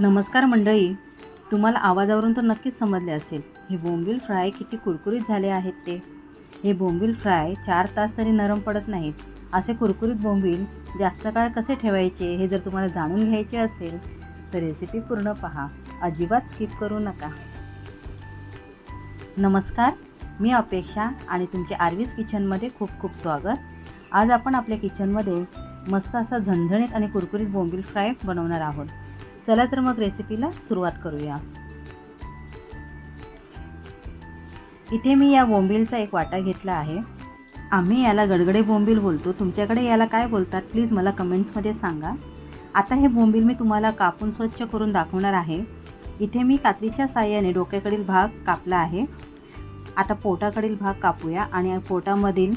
नमस्कार मंडळी. तुम्हाला आवाजावरून तर नक्कीच समजले असेल हे बोंबील फ्राय किती कुरकुरीत झाले आहेत ते. हे बोंबील फ्राय चार तास तरी नरम पडत नाहीत. असे कुरकुरीत बोंबील जास्त काळ कसे ठेवायचे हे जर तुम्हाला जाणून घ्यायचे असेल तर रेसिपी पूर्ण पहा. अजिबात स्किप करू नका. नमस्कार मी अपेक्षा आणि तुमचे आरवीस किचनमध्ये खूप खूप स्वागत. आज आपण आपल्या किचनमध्ये मस्त असा झणझणीत आणि कुरकुरीत बोंबील फ्राय बनवणार आहोत. चला तर मग रेसिपीला सुरुवात करूया. इथे मी या बोंबीलचा एक वाटा घेतला आहे. आम्ही याला गडगडे बोंबील बोलतो. तुमच्याकडे याला काय बोलतात प्लीज मला कमेंट्समध्ये सांगा. आता हे बोंबील मी तुम्हाला कापून स्वच्छ करून दाखवणार आहे. इथे मी कात्रीच्या साह्याने डोक्याकडील भाग कापला आहे. आता पोटाकडील भाग कापूया आणि पोटामधील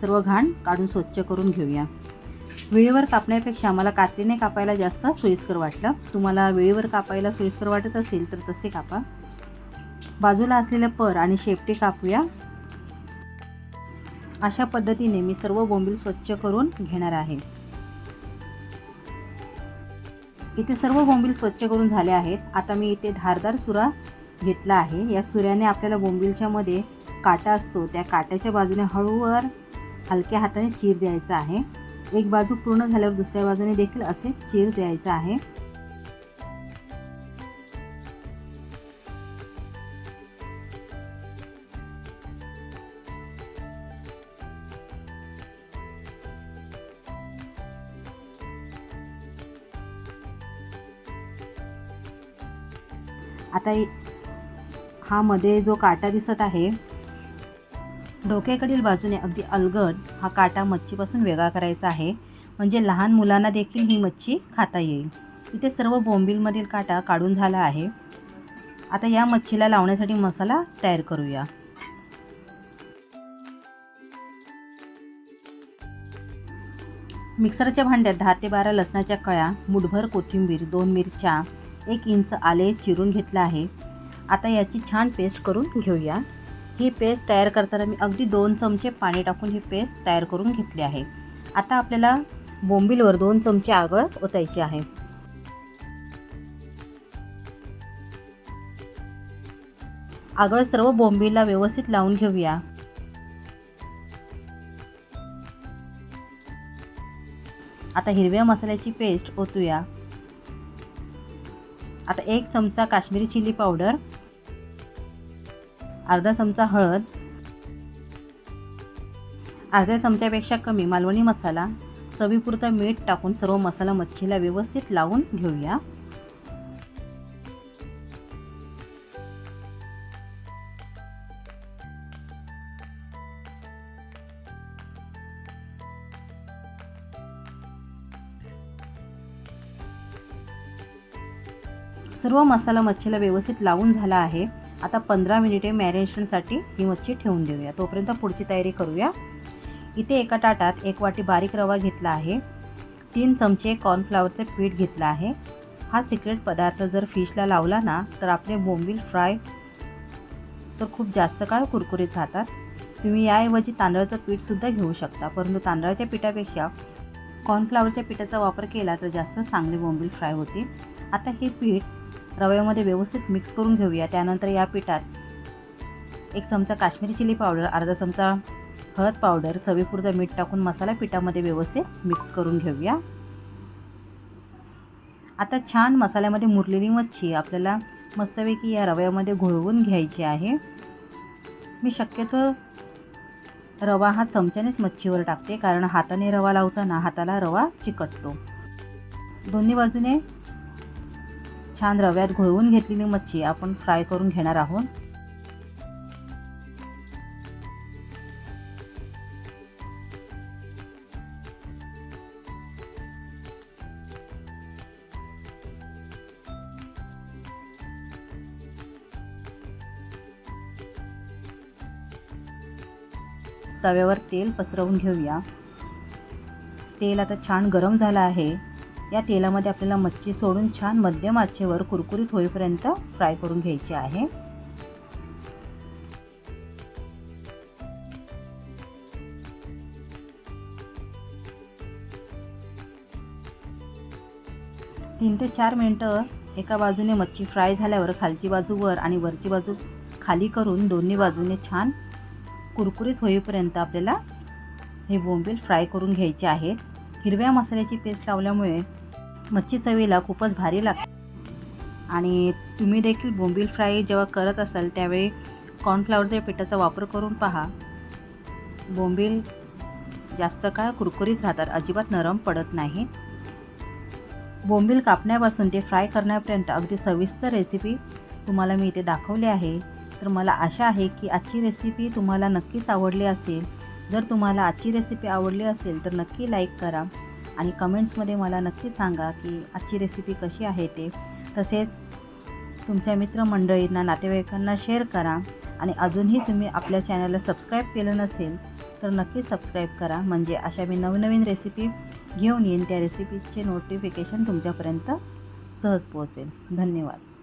सर्व घाण काढून स्वच्छ करून घेऊया. वेळेवर कापण्यापेक्षा मला कात्रीने कापायला जास्त सोयीस्कर वाटलं. तुम्हाला वेळेवर कापायला सोयीस्कर वाटत असेल तर तसे कापा. बाजूला असलेलं पर आणि शेपटी कापूया. अशा पद्धतीने मी सर्व बोंबील स्वच्छ करून घेणार आहे. इथे सर्व बोंबील स्वच्छ करून झाले आहेत. आता मी इथे धारदार सुरा घेतला आहे. या सुऱ्याने आपल्याला बोंबीलच्या मध्ये काटा असतो. त्या काट्याच्या बाजूने हळूवर हलक्या हाताने चीर द्यायचा आहे. एक बाजू पूर्ण झाल्यावर दुसऱ्या बाजूने देखील असे चीर द्यायचा आहे. आता हा मध्ये जो काटा दिसत आहे डोक्याकडील बाजूने अगदी अलगद हा काटा मच्छीपासून वेगळा करायचा आहे. म्हणजे लहान मुलांना देखील ही मच्छी खाता येईल. इथे सर्व बोंबीलमधील काटा काढून झाला आहे. आता या मच्छीला लावण्यासाठी मसाला तयार करूया. मिक्सरच्या भांड्यात दहा ते बारा लसणाच्या कळ्या मुठभर कोथिंबीर दोन मिरच्या एक इंच आले चिरून घेतलं आहे. आता याची छान पेस्ट करून घेऊया. ही पेस्ट तयार करताना मी अगदी दोन चमचे पाणी टाकून ही पेस्ट तयार करून घेतली आहे. आता आपल्याला बोंबीलवर दोन चमचे आगळ ओतायचे आहे. आगळ सर्व बोंबीलला व्यवस्थित लावून घेऊया. आता हिरव्या मसाल्याची पेस्ट ओतूया. आता एक चमचा काश्मीरी चिली पावडर अर्धा चमचा हळद अर्ध्या चमच्यापेक्षा कमी मालवणी मसाला चवीपुरता मीठ टाकून सर्व मसाला मच्छीला व्यवस्थित लावून घेऊया. सर्व मसाला मच्छीला व्यवस्थित लावून झाला आहे. आता पंधरा मिनिटे मॅरिनेशनसाठी ही मच्छी ठेवून देऊया. तोपर्यंत पुढची तयारी करूया. इथे एका ताटात एक वाटी बारीक रवा घेतला आहे. तीन चमचे कॉर्नफ्लावरचं पीठ घेतलं आहे. हा सिक्रेट पदार्थ जर फिशला लावला ना तर आपले बोंबील फ्राय तर खूप जास्त काळ कुरकुरीत राहतात. तुम्ही याऐवजी तांदळाचं पीठसुद्धा घेऊ शकता. परंतु तांदळाच्या पिठापेक्षा कॉर्नफ्लावरच्या पिठाचा वापर केला तर जास्त चांगले बोंबील फ्राय होतील आता हे पीठ रव्यामध्ये व्यवस्थित मिक्स करून घेऊया. त्यानंतर या पिठात एक चमचा काश्मीरी चिली पावडर अर्धा चमचा हळद पावडर चवीपुरतं मीठ टाकून मसाला पिठामध्ये व्यवस्थित मिक्स करून घेऊया. आता छान मसाल्यामध्ये मुरलेली मच्छी आपल्याला मस्तपैकी या रव्यामध्ये घोळवून घ्यायची आहे. मी शक्यतो रवा हा चमच्यानेच मच्छीवर टाकते कारण हाताने रवा लावताना हाताला रवा चिकटतो. दोन्ही बाजूने छान रव्यात घोळवून घेतलेली मच्छी आपण फ्राय करून घेणार आहोत. तव्यावर तेल पसरवून घेऊया. तेल आता छान गरम झालं आहे. या तेलामध्ये आपल्याला मच्छी सोडून छान मध्यम आचेवर कुरकुरीत होईपर्यंत फ्राय करून घ्यायची आहे. तीन ते चार मिनटं एका बाजूने मच्छी फ्राय झाल्यावर खालची बाजू वर आणि वरची बाजू खाली करून दोन्ही बाजूने छान कुरकुरीत होईपर्यंत आपल्याला हे बोंबील फ्राय करून घ्यायचे आहेत. हिरव्या मसाल्याची पेस्ट लावल्यामुळे मच्छी चवीला खूपच भारी लागते. आणि तुम्ही देखील बोंबील फ्राय जेव्हा करत असाल त्यावेळी कॉर्नफ्लॉवरच्या पिठाचा वापर करून पहा. बोंबील जास्त काळ कुरकुरीत राहतात अजिबात नरम पडत नाही. बोंबील कापण्यापासून ते फ्राय करण्यापर्यंत अगदी सविस्तर रेसिपी तुम्हाला मी इथे दाखवली आहे. तर मला आशा आहे की आजची रेसिपी तुम्हाला नक्कीच आवडली असेल. जर तुम्हाला आजची रेसिपी आवडली असेल तर नक्की लाईक करा. आणि कमेंट्समध्ये मला नक्की सांगा की आजची रेसिपी कशी आहे ते. तसेच तुमच्या मित्रमंडळींना नातेवाईकांना शेअर करा आणि अजूनही तुम्ही आपल्या चॅनलला सबस्क्राईब केलं नसेल तर नक्की सबस्क्राईब करा. म्हणजे अशा मी नवनवीन रेसिपी घेऊन येईन. त्या रेसिपीचे नोटिफिकेशन तुमच्यापर्यंत सहज पोहोचेल. धन्यवाद.